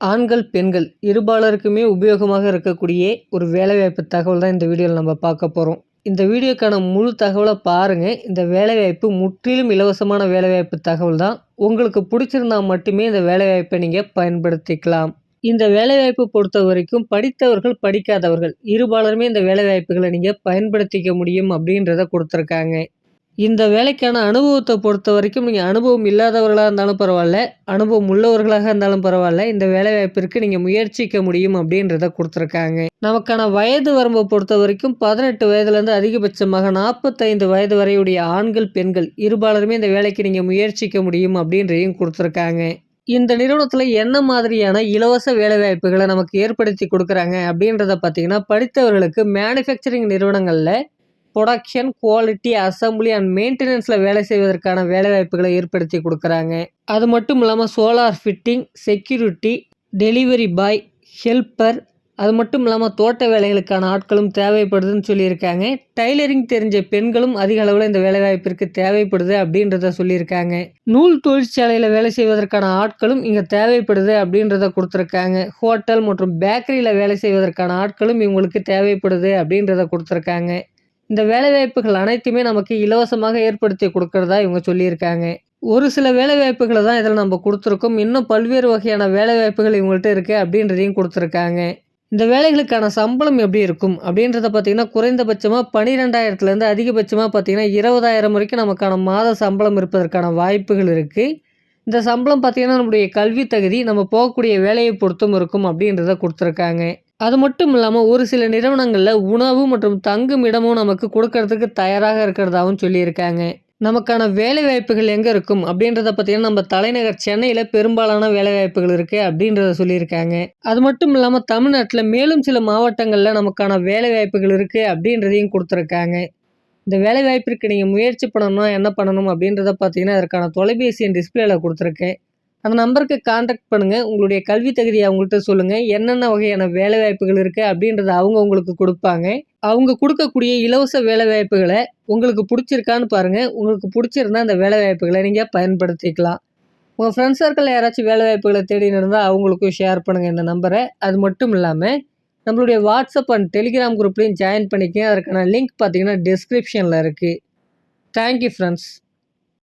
ஆண்கள் பெண்கள் இருபாலருக்குமே உபயோகமாக இருக்கக்கூடிய ஒரு வேலைவாய்ப்பு தகவல் தான் இந்த வீடியோவில் நம்ம பார்க்க போகிறோம் இந்த வீடியோக்கான முழு தகவலை பாருங்கள் இந்த வேலைவாய்ப்பு முற்றிலும் இலவசமான வேலைவாய்ப்பு தகவல் தான். உங்களுக்கு பிடிச்சிருந்தா மட்டுமே இந்த வேலைவாய்ப்பை நீங்கள் பயன்படுத்திக்கலாம். இந்த வேலைவாய்ப்பு பொறுத்த வரைக்கும் படித்தவர்கள் படிக்காதவர்கள் இருபாலருமே இந்த வேலைவாய்ப்புகளை நீங்கள் பயன்படுத்திக்க முடியும் அப்படின்றத கொடுத்துருக்காங்க. இந்த வேலைக்கான அனுபவத்தை பொறுத்த வரைக்கும் நீங்கள் அனுபவம் இல்லாதவர்களாக இருந்தாலும் பரவாயில்ல அனுபவம் உள்ளவர்களாக இருந்தாலும் பரவாயில்ல இந்த வேலைவாய்ப்பிற்கு நீங்கள் முயற்சிக்க முடியும் அப்படின்றத கொடுத்துருக்காங்க. நமக்கான வயது வரம்பை பொறுத்த வரைக்கும் பதினெட்டு வயதுலேருந்து அதிகபட்சமாக நாற்பத்தைந்து வயது வரையுடைய ஆண்கள் பெண்கள் இருபாலருமே இந்த வேலைக்கு நீங்கள் முயற்சிக்க முடியும் அப்படின்றதையும் கொடுத்துருக்காங்க. இந்த நிறுவனத்தில் என்ன மாதிரியான இலவச வேலைவாய்ப்புகளை நமக்கு ஏற்படுத்தி கொடுக்குறாங்க அப்படின்றத பார்த்தீங்கன்னா படித்தவர்களுக்கு மேனுஃபேக்சரிங் நிறுவனங்களில் ப்ரொடக்ஷன் குவாலிட்டி அசம்பிளி அண்ட் மெயின்டெனன்ஸில் வேலை செய்வதற்கான வேலைவாய்ப்புகளை ஏற்படுத்தி கொடுக்குறாங்க. அது மட்டும் இல்லாமல் solar fitting security delivery boy helper அது மட்டும் இல்லாமல் தோட்ட வேலைகளுக்கான ஆட்களும் தேவைப்படுதுன்னு சொல்லியிருக்காங்க. டைலரிங் தெரிஞ்ச பெண்களும் அதிக அளவில் இந்த வேலைவாய்ப்பிற்கு தேவைப்படுது அப்படின்றத சொல்லியிருக்காங்க. நூல் தொழிற்சாலையில் வேலை செய்வதற்கான ஆட்களும் இங்கே தேவைப்படுது அப்படின்றத கொடுத்துருக்காங்க. ஹோட்டல் மற்றும் பேக்கரியில் வேலை செய்வதற்கான ஆட்களும் இவங்களுக்கு தேவைப்படுது அப்படின்றத கொடுத்துருக்காங்க. இந்த வேலைவாய்ப்புகள் அனைத்துமே நமக்கு இலவசமாக ஏற்படுத்தி கொடுக்கறதா இவங்க சொல்லியிருக்காங்க. ஒரு சில வேலைவாய்ப்புகளை தான் இதில் நம்ம கொடுத்துருக்கோம். இன்னும் பல்வேறு வகையான வேலைவாய்ப்புகள் இவங்கள்ட்ட இருக்குது அப்படின்றதையும் கொடுத்துருக்காங்க. இந்த வேலைகளுக்கான சம்பளம் எப்படி இருக்கும்? அப்படின்றத பார்த்திங்கன்னா குறைந்தபட்சமாக பன்னிரெண்டாயிரத்துலேருந்து அதிகபட்சமாக பார்த்திங்கன்னா இருபதாயிரம் வரைக்கும் நமக்கான மாத சம்பளம் இருப்பதற்கான வாய்ப்புகள் இருக்குது இந்த சம்பளம் பார்த்திங்கன்னா நம்முடைய கல்வி தகுதி நம்ம போகக்கூடிய வேலையை பொறுத்தும் இருக்கும் அப்படின்றத கொடுத்துருக்காங்க. அது மட்டும் இல்லாமல் ஒரு சில நிறுவனங்களில் உணவு மற்றும் தங்கும் இடமும் நமக்கு கொடுக்கறதுக்கு தயாராக இருக்கிறதாகவும் சொல்லியிருக்காங்க. நமக்கான வேலை வாய்ப்புகள் எங்கே இருக்கும்? அப்படின்றத பார்த்தீங்கன்னா நம்ம தலைநகர் சென்னையில் பெரும்பாலான வேலை வாய்ப்புகள் இருக்குது அப்படின்றத சொல்லியிருக்காங்க. அது மட்டும் இல்லாமல் தமிழ்நாட்டில் மேலும் சில மாவட்டங்களில் நமக்கான வேலை வாய்ப்புகள் இருக்குது அப்படின்றதையும் கொடுத்துருக்காங்க. இந்த வேலை வாய்ப்பிற்கு நீங்கள் முயற்சி பண்ணணும்னா என்ன பண்ணணும் அப்படின்றத பார்த்தீங்கன்னா அதற்கான தொலைபேசி என் டிஸ்பிளேல கொடுத்துருக்கேன். அந்த நம்பருக்கு காண்டாக்ட் பண்ணுங்கள் உங்களுடைய கல்வி தகுதியை அவங்கள்ட்ட சொல்லுங்கள் என்னென்ன வகையான வேலைவாய்ப்புகள் இருக்குது அப்படின்றத அவங்க உங்களுக்கு கொடுப்பாங்க. அவங்க கொடுக்கக்கூடிய இலவச வேலைவாய்ப்புகளை உங்களுக்கு பிடிச்சிருக்கான்னு பாருங்கள் உங்களுக்கு பிடிச்சிருந்தா அந்த வேலைவாய்ப்புகளை நீங்கள் பயன்படுத்திக்கலாம். உங்கள் ஃப்ரெண்ட்ஸ் சர்க்கிளில் யாராச்சும் வேலைவாய்ப்புகளை தேடி இருந்தால் அவங்களுக்கும் ஷேர் பண்ணுங்கள் இந்த நம்பரை. அது மட்டும் இல்லாமல் நம்மளுடைய வாட்ஸ்அப் அண்ட் டெலிகிராம் குரூப்லேயும் ஜாயின் பண்ணிக்கங்க. அதற்கான லிங்க் பார்த்தீங்கன்னா டிஸ்கிரிப்ஷனில் இருக்குது தேங்க்யூ ஃப்ரெண்ட்ஸ்